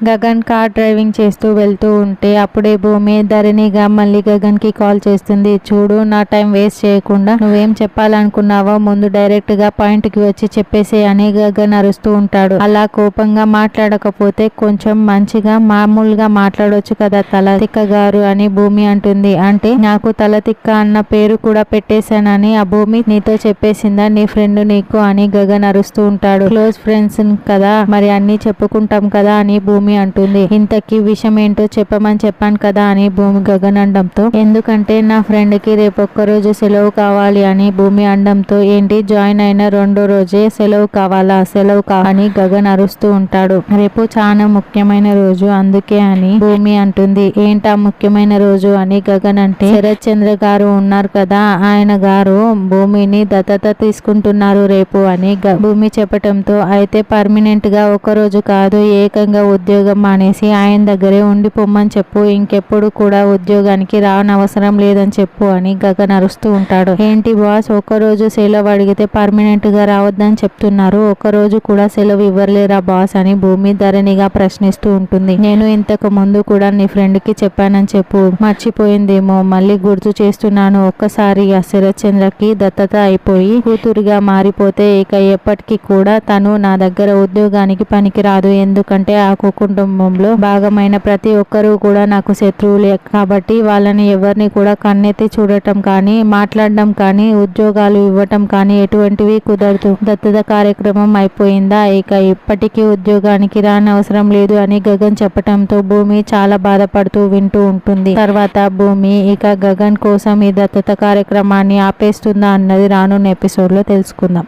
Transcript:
Gagan car driving చేస్తూ వెళ్తూ ఉంటే అప్పుడే భూమి ధరణిగా మళ్ళీ గగన్కి కాల్ చేస్తుంది. చూడు నా టైం వేస్ట్ చేయకుండా నువ్వేం చెప్పాలనుకున్నావో ముందు డైరెక్ట్గా పాయింట్కి వచ్చి చెప్పేసే అని గగన్ అరుస్తూ ఉంటాడు. అలా కోపంగా మాట్లాడకపోతే కొంచెం మంచిగా మామూలుగా మాట్లాడొచ్చు కదా తల తిక్క గారు అని భూమి అంటుంది. అంటే నాకు తల తిక్క అన్న పేరు కూడా పెట్టేశానని ఆ భూమి నీతో చెప్పేసిందా నీ ఫ్రెండ్ నీకు అని గగన్ అరుస్తూ ఉంటాడు. క్లోజ్ ఫ్రెండ్స్ కదా మరి అన్ని చెప్పుకుంటాం కదా అని భూమి అంటుంది. ఇంతకీ విషయం ఏంటో చెప్పమని చెప్పాను కదా అని భూమి గగన్ అండంతో. ఎందుకంటే నా ఫ్రెండ్కి రేపు ఒక్క రోజు సెలవు కావాలి అని భూమి అండంతో. ఏంటి? జాయిన్ అయిన రెండో రోజే సెలవు కావాలా? సెలవు కావని గగన్ అరుస్తూ ఉంటాడు. రేపు చాలా ముఖ్యమైన రోజు అందుకే అని భూమి అంటుంది. ఏంటా ముఖ్యమైన రోజు అని గగన్ అంటే శరత్ చంద్ర గారు ఉన్నారు కదా ఆయన గారు భూమిని దత్తత తీసుకుంటున్నారు రేపు అని భూమి చెప్పటంతో. అయితే పర్మనెంట్గా ఒక రోజు కాదు ఏకంగా ఉద్యోగం ఉద్యోగం మానేసి ఆయన దగ్గరే ఉండి పొమ్మని చెప్పు ఇంకెప్పుడు కూడా ఉద్యోగానికి రానవసరం లేదని చెప్పు అని గగన్ అరుస్తూ ఉంటాడు. ఏంటి బాస్ ఒక రోజు సెలవు అడిగితే పర్మనెంట్గా రావద్దని చెప్తున్నారు. ఒక రోజు కూడా సెలవు ఇవ్వలేరా బాస్ అని భూమి ధరణిగా ప్రశ్నిస్తూ ఉంటుంది. నేను ఇంతకు ముందు కూడా నీ ఫ్రెండ్కి చెప్పానని చెప్పు. మర్చిపోయిందేమో మళ్ళీ గుర్తు చేస్తున్నాను. ఒక్కసారి ఆ శరత్చంద్రకి దత్తత అయిపోయి కూతురుగా మారిపోతే ఇక ఎప్పటికీ కూడా తను నా దగ్గర ఉద్యోగానికి పనికిరాదు. ఎందుకంటే ఆ కుటుంబంలో భాగమైన ప్రతి ఒక్కరూ కూడా నాకు శత్రువులే. కాబట్టి వాళ్ళని ఎవరిని కూడా కన్నెత్తి చూడటం కానీ మాట్లాడడం కానీ ఉద్యోగాలు ఇవ్వటం కానీ ఎటువంటివి కుదరదు. దత్తత కార్యక్రమం అయిపోయిందా? ఇక ఇప్పటికీ ఉద్యోగానికి రానవసరం లేదు అని గగన్ చెప్పటంతో భూమి చాలా బాధపడుతూ వింటూ ఉంటుంది. తర్వాత భూమి ఇక గగన్ కోసం ఈ దత్తత కార్యక్రమాన్ని ఆపేస్తుందా అన్నది రానున్న ఎపిసోడ్లో తెలుసుకుందాం.